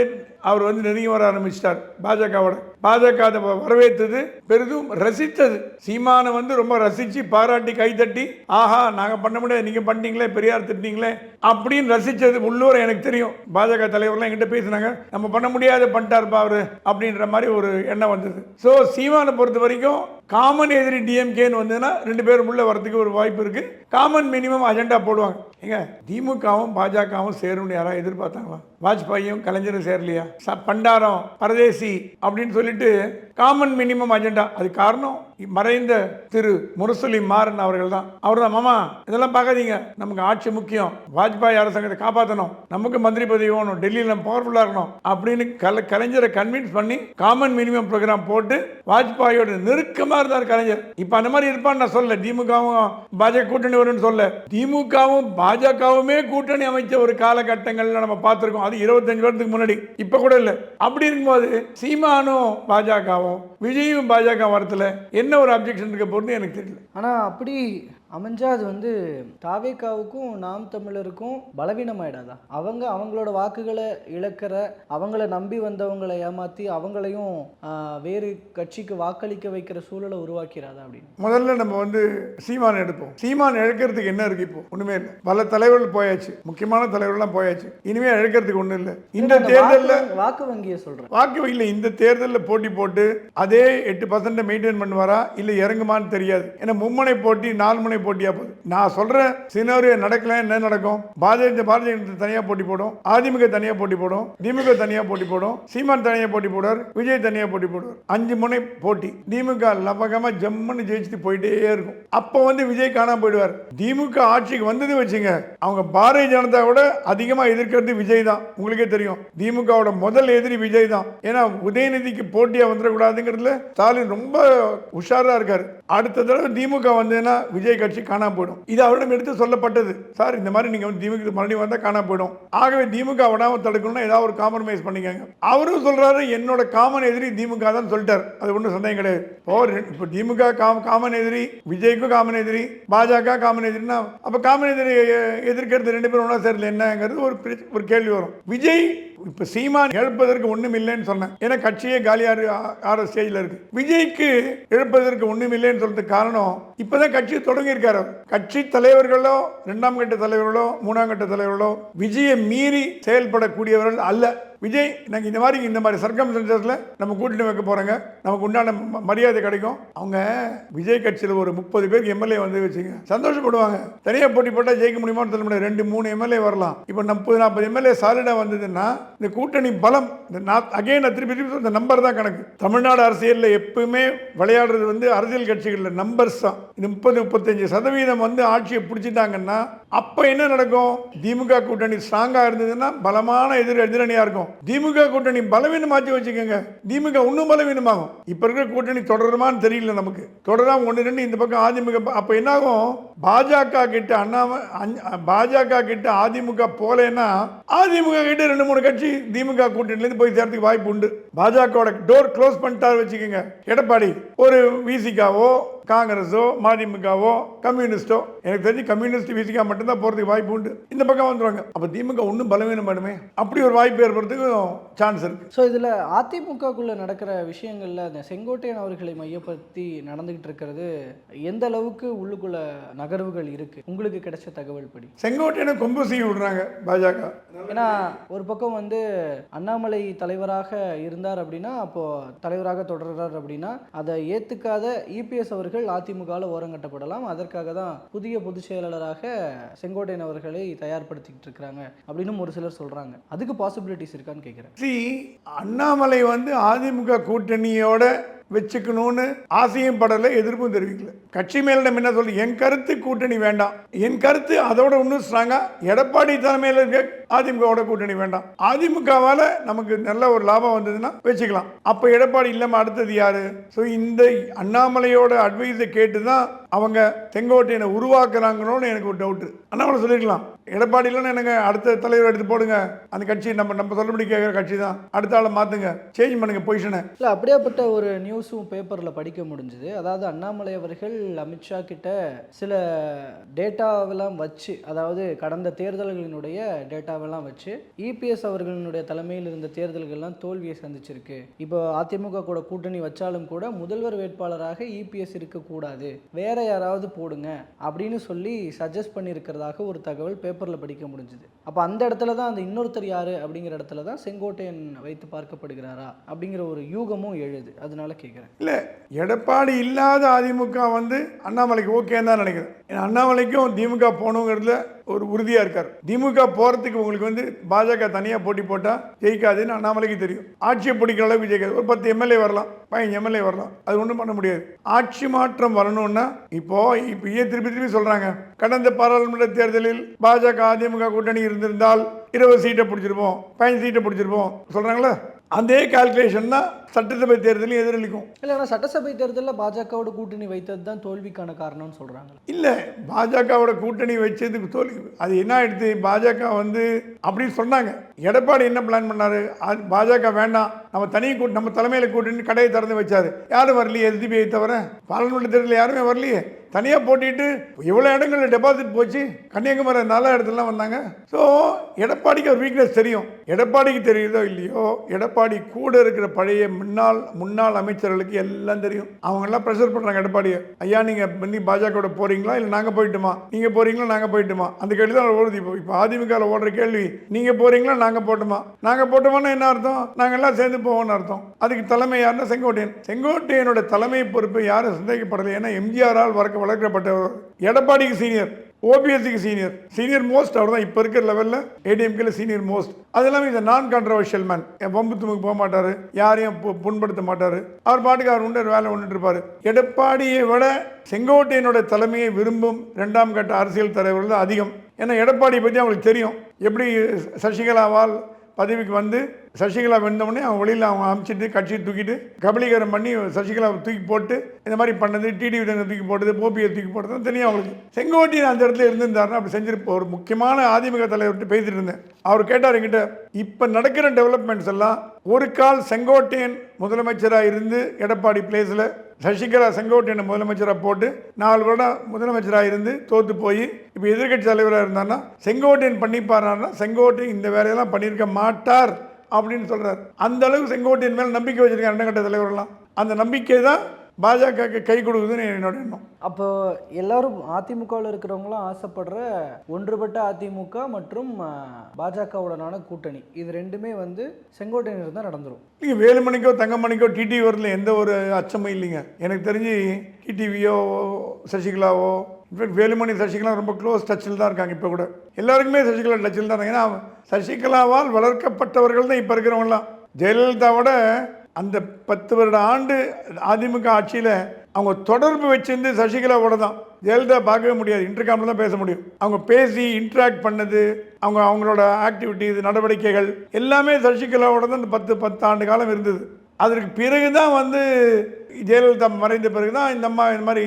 அவர் வந்து நெருங்கி வர ஆரம்பிச்சிட்டார். பாஜகவோட. பாஜக அதை வரவேற்றது பெரிதும் ரசித்தது. சீமானை வந்து ரொம்ப ரசித்து பாராட்டி கைத்தட்டி ஆஹா நாங்கள் பண்ண முடியாது நீங்கள் பண்ணீங்களே பெரியார் திட்டிங்களே அப்படின்னு ரசித்தது உள்ளூர் எனக்கு தெரியும். பாஜக தலைவர்லாம் என்கிட்ட பேசினாங்க நம்ம பண்ண முடியாத பண்ணிட்டார்ப்பா அவர் அப்படின்ற மாதிரி ஒரு எண்ணம் வந்தது. ஸோ சீமானை பொறுத்த வரைக்கும் காமன் எதிரி டிஎம்கேன்னு வந்ததுன்னா ரெண்டு பேரும் உள்ள வரதுக்கு ஒரு வாய்ப்பு இருக்குது காமன் மினிமம் அஜெண்டா போடுவாங்க. ஏங்க திமுகவும் பாஜகவும் சேரும்னு யாராவது எதிர்பார்த்தாங்களா? வாஜ்பாயும் கலைஞரும் சேரலையா? ச பண்டாரம் பரதேசி அப்படின்னு சொல்லிட்டு காமன் மினிமம் அஜெண்டா அது காரணம்? மறைந்த திரு முரசொலி மாறன் அவர்கள் தான் அவர் தான் மாமா இதெல்லாம் பார்க்காதீங்க. நமக்கு ஆட்சி முக்கியம். வாஜ்பாய் அரசாங்கத்தை காப்பாற்றணும் நமக்கு மந்திரி பதவி வேணும். டெல்லியில் நம்ம பவர்ஃபுல்லாக இருக்கணும். அப்படின்னு கல கலைஞரை கன்வின்ஸ் பண்ணி காமன் மினிமம் ப்ரோக்ராம் போட்டு வாஜ்பாயோட நெருக்கமாக இருந்தார் கலைஞர். இப்போ அந்த மாதிரி இருப்பான்னு நான் சொல்ல திமுகவும் பாஜக கூட்டணி வரும்னு சொல்ல திமுகவும் பாஜகவுமே கூட்டணி அமைச்ச ஒரு காலகட்டங்கள்ல நம்ம பார்த்துருக்கோம். அது இருபத்தஞ்சு வருஷத்துக்கு முன்னாடி. இப்போ கூட இல்லை. அப்படி இருக்கும்போது சீமானும் பாஜகவும் விஜயும் பாஜக வரத்தில் என்ன என்ன ஒரு அப்ஜெக்ஷன் இருக்க போகிறது எனக்கு தெரியல. ஆனால் அப்படி அமைஞ்சா அது வந்து தாவேக்காவுக்கும் நாம் தமிழருக்கும் பலவீனமாயிடாதா? அவங்க அவங்களோட வாக்குகளை இழக்கிற அவங்கள நம்பி வந்தவங்களை ஏமாத்தி அவங்களையும் வேறு கட்சிக்கு வாக்களிக்க வைக்கிற சூழலை உருவாக்கிறாதா அப்படின்னு? முதல்ல நம்ம வந்து சீமான் எடுப்போம். சீமான் இழக்கிறதுக்கு என்ன இருக்கு இப்போ? ஒண்ணுமே இல்லை. பல தலைவர்கள் போயாச்சு. முக்கியமான தலைவர்கள்லாம் போயாச்சு. இனிமே இழக்கிறதுக்கு ஒண்ணும் இல்லை. இந்த தேர்தலில் வாக்கு- வங்கியை சொல்றேன். வாக்கு வங்கியில் இந்த தேர்தலில் போட்டி போட்டு அதே எட்டு பர்சன்ட் மெயின்டைன் பண்ணுவாரா? இல்லை இறங்குமான்னு தெரியாது. ஏன்னா மும்முனை போட்டி நாலு முனை போட்டியா போகுது. நான் சொல்றேன் சினாரியோ நடக்கல என்ன நடக்கும்? பாஜக பாரதிய ஜனதா தனியா போட்டி போடும். அதிமுக தனியா போட்டி போடும். திமுக தனியா போட்டி போடும். சீமான் தனியா போட்டி போடுவார். விஜய் தனியா போட்டி போடுவார். அஞ்சு முனை போட்டி. திமுக லபகமா ஜம்முன்னு ஜெயிச்சுட்டு போயிட்டே இருக்கும். அப்போ வந்து விஜய் காணாம போயிடுவார். திமுக ஆட்சிக்கு வந்தது வச்சுங்க அவங்க பாரதிய ஜனதா விட அதிகமா எதிர்க்கிறது விஜய் தான். உங்களுக்கே தெரியும். திமுகவோட முதல் எதிரி விஜய் தான். ஏன்னா உதயநிதிக்கு போட்டியா வந்துடக்கூடாதுங்கிறதுல ஸ்டாலின் ரொம்ப உஷாரா இருக்கார். அடுத்த தடவை திமுக வந்ததுன்னா விஜய் கட்சி கட்சி காணாம போயிடும். இது அவரிடம் எடுத்து சொல்லப்பட்டது. சார் இந்த மாதிரி நீங்கள் வந்து திமுக மறுபடியும் வந்தால் காணாம போயிடும். ஆகவே திமுக விடாம தடுக்கணும்னா ஏதாவது ஒரு காம்ப்ரமைஸ் பண்ணிக்கங்க. அவரும் சொல்கிறாரு என்னோட காமன் எதிரி திமுக தான் சொல்லிட்டார். அது ஒன்றும் சந்தேகம் கிடையாது. இப்போ இப்போ திமுக காம் காமன் எதிரி விஜய்க்கும் காமன் எதிரி பாஜக காமன் எதிரினா அப்போ காமன் எதிரி எ- எதிர்க்கிறது ரெண்டு பேரும் ஒன்றா சேரல என்னங்கிறது ஒரு ஒரு கேள்வி வரும். விஜய் இப்போ சீமான் எழுப்பதற்கு ஒன்றும் இல்லைன்னு சொன்னேன். ஏன்னா கட்சியே காலியாரு ஆற ஸ்டேஜில் இருக்கு. விஜய்க்கு எழுப்பதற்கு ஒன்றும் இல்லைன்னு சொல்றதுக்கு காரணம் இப்பதான் கட்சி தொடங்கியிருக்காரு கட்சி தலைவர்களோ ரெண்டாம் கட்ட தலைவர்களோ மூணாம் கட்ட தலைவர்களோ விஜயை மீறி செயல்படக்கூடியவர்கள் அல்ல. விஜய் நாங்கள் இந்த மாதிரி இந்த மாதிரி சர்க்கம் நம்ம கூட்டணி வைக்க போகிறோங்க நமக்கு உண்டான ம- மரியாதை கிடைக்கும். அவங்க விஜய் கட்சியில் ஒரு முப்பது பேருக்கு எம்எல்ஏ வந்து வச்சுங்க. சந்தோஷப்படுவாங்க. தனியாக போட்டி போட்டால் ஜெயிக்க முடியுமான்னு சொல்ல முடியாது ரெண்டு மூணு எம்எல்ஏ வரலாம். இப்போ முப்பது நாற்பது எம்எல்ஏ சாலிடாக வந்ததுன்னா இந்த கூட்டணி பலம் இந்த அகைன் திருப்பி திருப்பி இந்த நம்பர் தான் கணக்கு. தமிழ்நாடு அரசியலில் எப்பவுமே விளையாடுறது வந்து அரசியல் கட்சிகளில் நம்பர்ஸ் தான். இந்த முப்பது முப்பத்தஞ்சு சதவீதம் வந்து ஆட்சியை பிடிச்சிட்டாங்கன்னா அப்போ என்ன நடக்கும்? திமுக கூட்டணி ஸ்ட்ராங்காக இருந்ததுன்னா பலமான எதிர் எதிரணியாக இருக்கும். திமுக கூட்டணி பலவீனமாச்சு வச்சுக்கோங்க. திமுக இன்னும் பலவீனமாகும். இப்போ இருக்கிற கூட்டணி தொடருமான்னு தெரியல நமக்கு. தொடராம ஒன்று ரெண்டு இந்த பக்கம் அதிமுக அப்போ என்னாகும்? பாஜக கிட்ட அண்ணா பாஜக கிட்ட அதிமுக போலேன்னா அதிமுக கிட்ட ரெண்டு மூணு கட்சி திமுக கூட்டணியிலேருந்து போய் சேர்த்துக்கு வாய்ப்பு உண்டு. பாஜகவோட டோர் க்ளோஸ் பண்ணிட்டாரு வச்சுக்கோங்க. எடப்பாடி ஒரு விசிகாவோ காங்கிரஸோ மதிமுகவோ கம்யூனிஸ்டோ எனக்கு தெரிஞ்சு கம்யூனிஸ்ட் விசிகா மட்டும்தான் போகிறதுக்கு வாய்ப்பு உண்டு. இந்த பக்கம் வந்துருவாங்க. அப்போ திமுக ஒன்றும் பலவீனம் பண்ணுமே? அப்படி ஒரு வாய்ப்பு ஏற்படுறதுக்கும் சான்ஸ் இருக்கு. ஸோ இதில் அதிமுகக்குள்ளே நடக்கிற விஷயங்களில் அந்த செங்கோட்டையன் அவர்களை மையப்படுத்தி நடந்துகிட்டு இருக்கிறது எந்த அளவுக்கு உள்ளுக்குள்ள நகர்வுகள் இருக்கு? உங்களுக்கு கிடைச்ச தகவல் படி. செங்கோட்டையனை கொம்பு செய்ய விடுறாங்க பாஜக. ஏன்னா ஒரு பக்கம் வந்து அண்ணாமலை தலைவராக இருந்தார் அப்படின்னா அப்போ தலைவராக தொடர்றார் அப்படின்னா அதை ஏத்துக்காத இபிஎஸ் அவர்கள் அதிமுகவில் ஓரங்கட்டப்படலாம் அதற்காக தான் புதிய பொதுச் செயலாளராக செங்கோட்டையன் அவர்களை தயார்படுத்திக்கிட்டு இருக்கிறாங்க அப்படின்னு ஒரு சிலர் சொல்றாங்க. அதுக்கு பாசிபிலிட்டிஸ் இருக்கான்னு கேட்குறேன் சி அண்ணாமலை வந்து அதிமுக கூட்டணியோட வச்சுக்கணும்னு ஆசையும் படலை எதிர்ப்பும் தெரிவிக்கல. கட்சி மேலிடம் என்ன சொல்லு என் கருத்து கூட்டணி வேண்டாம். என் கருத்து அதோட இன்னும் ஸ்ட்ராங்கா? எடப்பாடி தலைமையில் இருக்க அதிமுகவோட கூட்டணி வேண்டாம். அதிமுகவால் நமக்கு நல்ல ஒரு லாபம் வந்ததுன்னா வச்சுக்கலாம். அப்போ எடப்பாடி இல்லாமல் அடுத்தது யாரு? ஸோ இந்த அண்ணாமலையோட அட்வைஸை கேட்டு தான் அவங்க செங்கோட்டையனை உருவாக்குறாங்கன்னு எனக்கு ஒரு டவுட் அண்ணாமலை சொல்லிருக்கலாம் எடப்பாடி இல்லைன்னு எனக்கு அடுத்த தலைவர் எடுத்து போடுங்க. அந்த கட்சி நம்ம நம்ம சொல்லுபடி கேட்குற கட்சி தான். அடுத்த ஆளை மாற்றுங்க சேஞ்ச் பண்ணுங்க பொசிஷனை இல்லை அப்படியாப்பட்ட ஒரு நியூஸும் பேப்பரில் படிக்க முடிஞ்சுது. அதாவது அண்ணாமலை அவர்கள் அமித்ஷா கிட்ட சில டேட்டாவெல்லாம் வச்சு அதாவது கடந்த தேர்தல்களினுடைய டேட்டாவெல்லாம் வச்சு இபிஎஸ் அவர்களினுடைய தலைமையில் இருந்த தேர்தல்கள்லாம் தோல்வியை சந்திச்சிருக்கு. இப்போ அதிமுக கூட கூட்டணி வச்சாலும் கூட முதல்வர் வேட்பாளராக இபிஎஸ் இருக்கக்கூடாது. வேற யாராவது போடுங்க அப்படின்னு சொல்லி சஜஸ்ட் பண்ணியிருக்கிறதாக ஒரு தகவல் பேப்பர் பேப்பரில் படிக்க முடிஞ்சுது. அப்போ அந்த இடத்துல தான் அந்த இன்னொருத்தர் யார் அப்படிங்கிற இடத்துல தான் செங்கோட்டையன் வைத்து பார்க்கப்படுகிறாரா அப்படிங்கிற ஒரு யூகமும் எழுது. அதனால கேட்குறேன் இல்லை எடப்பாடி இல்லாத அதிமுக வந்து அண்ணாமலைக்கு ஓகேன்னு தான் நினைக்கிறேன் ஏன்னா அண்ணாமலைக்கும் திமுக போகணுங்கிறதுல ஒரு உறுதியாக இருக்கார். திமுக போகிறதுக்கு உங்களுக்கு வந்து பாஜக தனியாக போட்டி போட்டால் ஜெயிக்காதுன்னு அண்ணாமலைக்கு தெரியும். ஆட்சியை பிடிக்கிற அளவுக்கு ஜெயிக்காது. ஒரு பத்து எம்எல்ஏ வரலாம். பதினஞ்சு எம்எல்ஏ வரலாம். அது ஒன்றும் பண்ண முடியாது. ஆட்சி மாற்றம் வரணும்னா இப்போ இப்போ ஏன் திருப்பி திருப்பி சொல்கிறாங்க கடந்த பாராளுமன்ற தேர்தலில் பாஜக அதிமுக கூட்டணி இருந்திருந்தால் இருபது சீட்டை பிடிச்சிருப்போம் பதினஞ்சு சீட்டை பிடிச்சிருப்போம். சொல்கிறாங்களா அதே கால்குலேஷன் தான் சட்டசபை தேர்தலையும் எதிரொலிக்கும். இல்லை ஆனால் சட்டசபை தேர்தலில் பாஜகவோட கூட்டணி வைத்தது தான் தோல்விக்கான காரணம்னு சொல்கிறாங்க இல்லை பாஜகவோட கூட்டணி வச்சதுக்கு தோல்வி. அது என்ன ஆயிடுச்சு பாஜக வந்து அப்படின்னு சொன்னாங்க. எடப்பாடி என்ன பிளான் பண்ணாரு? அது பாஜக வேண்டாம். நம்ம தனி கூட்ட நம்ம தலைமையில் கூட்டணி கடையை திறந்து வச்சாரு. யாரும் வரலையே எஸ்டிபிஐ தவிர பாராளுமன்ற தேர்தலில் யாருமே வரலையே. தனியாக போட்டிட்டு எவ்வளோ இடங்கள்ல டெபாசிட் போச்சு. கன்னியாகுமரி நல்ல இடத்துலலாம் வந்தாங்க. ஸோ எடப்பாடிக்கு ஒரு வீக்னஸ் தெரியும். எடப்பாடிக்கு தெரியுதோ இல்லையோ எடப்பாடி கூட இருக்கிற பழைய முன்னாள் முன்னாள் அமைச்சர்களுக்கு எல்லாம் தெரியும். அவங்கெல்லாம் ப்ரெஷர் பண்ணுறாங்க எடப்பாடியை. ஐயா நீங்கள் பண்ணி பாஜகவோட போகிறீங்களா இல்லை நாங்கள் போயிட்டுமா? நீங்கள் போகிறீங்களா நாங்கள் போயிட்டுமா? அந்த கேள்வி தான் ஓடுது இப்போ. இப்போ அதிமுகவில் ஓடுற கேள்வி நீங்கள் போகிறீங்களா நாங்கள் போட்டுமா? நாங்கள் போட்டோமான்னா என்ன அர்த்தம்? நாங்கள் எல்லாம் சேர்ந்து போவோம்னு அர்த்தம். அதுக்கு தலைமை யாருன்னா செங்கோட்டையன். செங்கோட்டையனோட தலைமை பொறுப்பு யாரும் சந்தேகப்படலை. ஏன்னா எம்ஜிஆரால் வளர்க்க வளர்க்கப்பட்டவர் எடப்பாடிக்கு சீனியர் ஓபிஎஸ்சிக்கு சீனியர் சீனியர் மோஸ்ட் அவர் தான் இப்போ இருக்கிற லெவலில் ஏடிஎம்கேல சீனியர் மோஸ்ட் அது இல்லாமல் இந்த நான் கான்ட்ரவர்ஷியல் மேன் என் பம்பு துமுக்கு போக மாட்டார் யாரையும் பு- புண்படுத்த மாட்டார். அவர் பாட்டுக்கு அவர் உண்டு வேலை ஒன்றுட்டு இருப்பார். எடப்பாடியை விட செங்கோட்டையனோட தலைமையை விரும்பும் ரெண்டாம் கட்ட அரசியல் தலைவர்கள் தான் அதிகம். ஏன்னா எடப்பாடியை பற்றி அவங்களுக்கு தெரியும். எப்படி சசிகலாவால் பதவிக்கு வந்து சசிகலா வெந்தவுடனே அவங்க வெளியில் அவங்க அமுச்சிட்டு கட்சியை தூக்கிட்டு கபலீகரம் பண்ணி சசிகலாவை தூக்கி போட்டு இந்த மாதிரி பண்ணது டிடி விதங்களை தூக்கி போட்டது போபியை தூக்கி போட்டது தெரியும் அவங்களுக்கு. செங்கோட்டி அந்த இடத்துல இருந்திருந்தாருன்னா அப்படி செஞ்சிருப்போம். ஒரு முக்கியமான அதிமுக தலைவர்கிட்ட பேசிட்டு இருந்தேன். அவர் கேட்டார் என்கிட்ட இப்போ நடக்கிற டெவலப்மெண்ட்ஸ் எல்லாம் ஒரு கால் செங்கோட்டையன் முதலமைச்சராக இருந்து எடப்பாடி பிளேஸில் சசிகலா செங்கோட்டையனை முதலமைச்சராக போட்டு நாலு வருடம் முதலமைச்சராக இருந்து தோற்று போய் இப்போ எதிர்க்கட்சி தலைவராக இருந்தான்னா செங்கோட்டையன் பண்ணிப்பாருன்னா செங்கோட்டையன் இந்த வேலையெல்லாம் பண்ணியிருக்க மாட்டார் அப்படின்னு சொல்கிறார் அந்த அளவுக்கு செங்கோட்டையன் மேல் நம்பிக்கை வச்சிருக்காங்க கட்ட தலைவரெல்லாம். அந்த நம்பிக்கை தான் பாஜகவுக்கு கை கொடுக்குதுன்னு என்னோட எண்ணம். அப்போ எல்லாரும் அதிமுகவில் இருக்கிறவங்களும் ஆசைப்படுற ஒன்றுபட்ட அதிமுக மற்றும் பாஜகவுடனான கூட்டணி. இது ரெண்டுமே வந்து செங்கோட்டையனர் தான் நடந்துரும். இல்லைங்க வேலுமணிக்கோ தங்கமணிக்கோ டிடிவி வரல எந்த ஒரு அச்சமும் இல்லைங்க. எனக்கு தெரிஞ்சு டிடிவியோ சசிகலாவோ இன்ஃபேக்ட் வேலுமணி சசிகலா ரொம்ப க்ளோஸ் டச்சில் தான் இருக்காங்க இப்போ கூட. எல்லாருக்குமே சசிகலா டச்சில் தான் இருக்காங்க. ஏன்னா சசிகலாவால் வளர்க்கப்பட்டவர்கள் தான் இப்போ இருக்கிறவங்களாம் ஜெயலலிதாவோட அந்த பத்து வருட ஆண்டு அதிமுக ஆட்சியில் அவங்க தொடர்பு வச்சிருந்து சசிகலாவோட தான். ஜெயலலிதா பார்க்கவே முடியாது. இன்டர்காமில் தான் பேச முடியும். அவங்க பேசி இன்ட்ராக்ட் பண்ணது அவங்க அவங்களோட ஆக்டிவிட்டிஸ் நடவடிக்கைகள் எல்லாமே சசிகலாவோட தான் இந்த பத்து பத்து ஆண்டு காலம் இருந்தது. அதற்கு பிறகு தான் வந்து ஜெயலலிதா மறைந்த பிறகு தான் இந்த அம்மா இந்த மாதிரி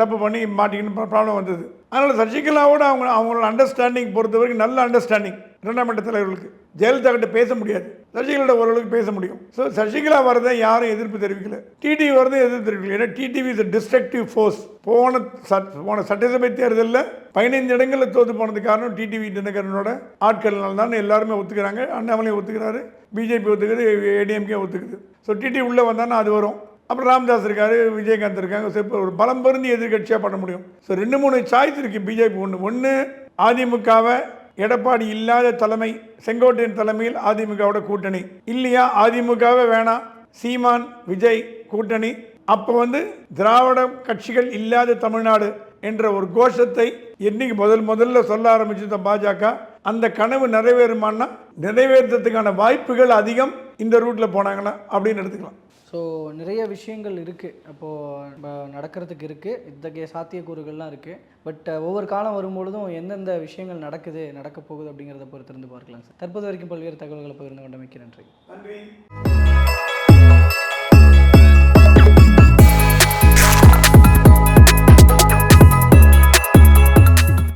தப்பு பண்ணி மாட்டிக்கின்னு ப்ராப்ளம் வந்தது. அதனால் சசிகலாவோட அவங்க அவங்களோட அண்டர்ஸ்டாண்டிங் பொறுத்த வரைக்கும் நல்ல அண்டர்ஸ்டாண்டிங் இரண்டாம் கட்ட தலைவர்களுக்கு ஜெயலலிதா கிட்ட பேச முடியாது. சசிகலோட ஓரளவுக்கு பேச முடியும். ஸோ சசிகலா வரதை யாரும் எதிர்ப்பு தெரிவிக்கல. டிடிவி வரதை எதிர்ப்பு தெரிவிக்கல. ஏன்னா டிடிவி இஸ் டிஸ்ட்ரக்டிவ் ஃபோர்ஸ் போன சட் போன சட்டசபை தேர்தலில் பதினைந்து இடங்களில் தோத்து போனது காரணம் டிடிவி தினகரனோட ஆட்கள்னால தான் எல்லாருமே ஒத்துக்கிறாங்க. அண்ணாமலையும் ஒத்துக்கிறாரு. பிஜேபி ஒத்துக்குது ஏடிஎம்கே ஒத்துக்குது. ஸோ டிடிவி உள்ளே வந்தான்னா அது வரும். அப்புறம் ராம்தாஸ் இருக்காரு விஜயகாந்த் இருக்காங்க. ஸோ இப்போ ஒரு பலம் பொருந்தி எதிர்கட்சியாக பண்ண முடியும். ஸோ ரெண்டு மூணு சாய்ஸ் இருக்குது பிஜேபி ஒன்று ஒன்று அதிமுகவை எடப்பாடி இல்லாத தலைமை செங்கோட்டையன் தலைமையில் அதிமுகவோட கூட்டணி. இல்லையா? அதிமுகவே வேணாம். சீமான் விஜய் கூட்டணி. அப்போ வந்து திராவிட கட்சிகள் இல்லாத தமிழ்நாடு என்ற ஒரு கோஷத்தை என்னைக்கு முதல் முதல்ல சொல்ல ஆரம்பிச்சது பாஜக? அந்த கனவு நிறைவேறுமான்னா நிறைவேற்றத்துக்கான வாய்ப்புகள் அதிகம். இந்த ரூட்டில் போனாங்கன்னா அப்படின்னு எடுத்துக்கலாம். ஸோ நிறைய விஷயங்கள் இருக்குது அப்போது நடக்கிறதுக்கு இருக்குது இத்தகைய சாத்தியக்கூறுகள்லாம் இருக்குது பட் ஒவ்வொரு காலம் வரும்பொழுதும் எந்தெந்த விஷயங்கள் நடக்குது நடக்க போகுது அப்படிங்கிறத பொறுத்திருந்து பார்க்கலாம் சார். தற்போது வரைக்கும் பல்வேறு தகவல்களை பகிர்ந்து கொண்டமைக்கு நன்றி. நன்றி.